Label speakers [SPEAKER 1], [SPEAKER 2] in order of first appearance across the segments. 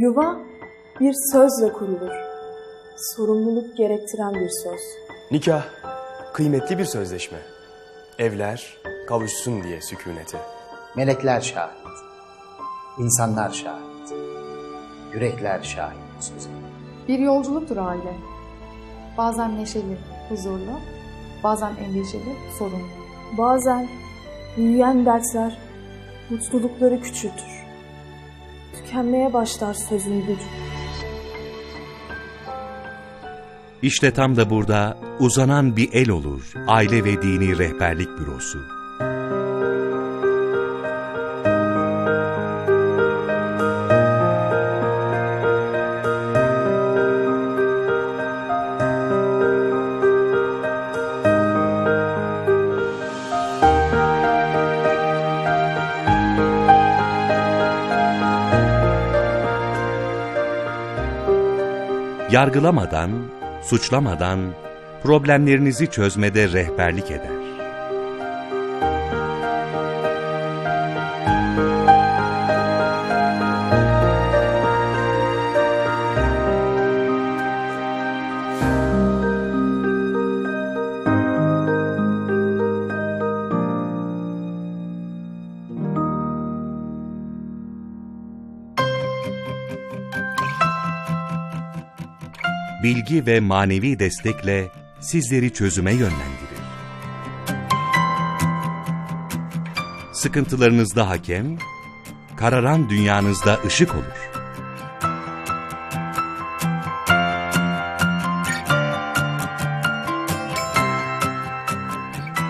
[SPEAKER 1] Yuva bir sözle kurulur. Sorumluluk gerektiren bir söz.
[SPEAKER 2] Nikah kıymetli bir sözleşme. Evler kavuşsun diye sükunete.
[SPEAKER 3] Melekler şahit, insanlar şahit, yürekler şahit söze.
[SPEAKER 4] Bir yolculuktur aile. Bazen neşeli, huzurlu, bazen endişeli, sorunlu.
[SPEAKER 1] Bazen büyüyen dertler mutlulukları küçültür. Tükenmeye başlar sözün gücü.
[SPEAKER 5] İşte tam da burada uzanan bir el olur Aile ve Dini Rehberlik Bürosu. Yargılamadan, suçlamadan problemlerinizi çözmede rehberlik eder. Bilgi ve manevi destekle sizleri çözüme yönlendirir. Sıkıntılarınızda hakem, kararan dünyanızda ışık olur.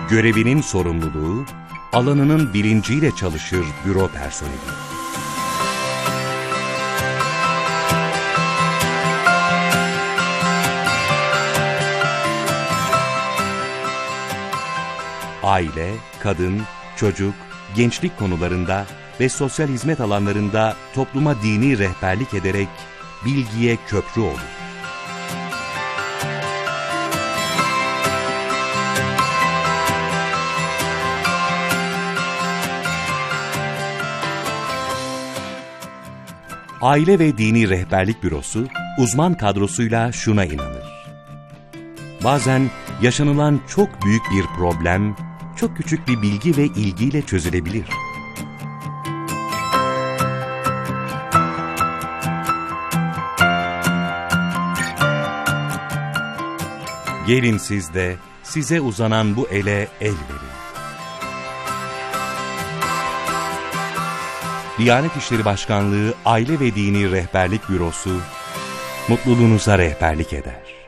[SPEAKER 5] Görevinin sorumluluğu, alanının bilinciyle çalışır büro personeli. Aile, kadın, çocuk, gençlik konularında ve sosyal hizmet alanlarında topluma dini rehberlik ederek bilgiye köprü olur. Aile ve Dini Rehberlik Bürosu uzman kadrosuyla şuna inanır. Bazen yaşanılan çok büyük bir problem, çok küçük bir bilgi ve ilgiyle çözülebilir. Gelin siz de size uzanan bu ele el verin. Diyanet İşleri Başkanlığı Aile ve Dini Rehberlik Bürosu mutluluğunuza rehberlik eder.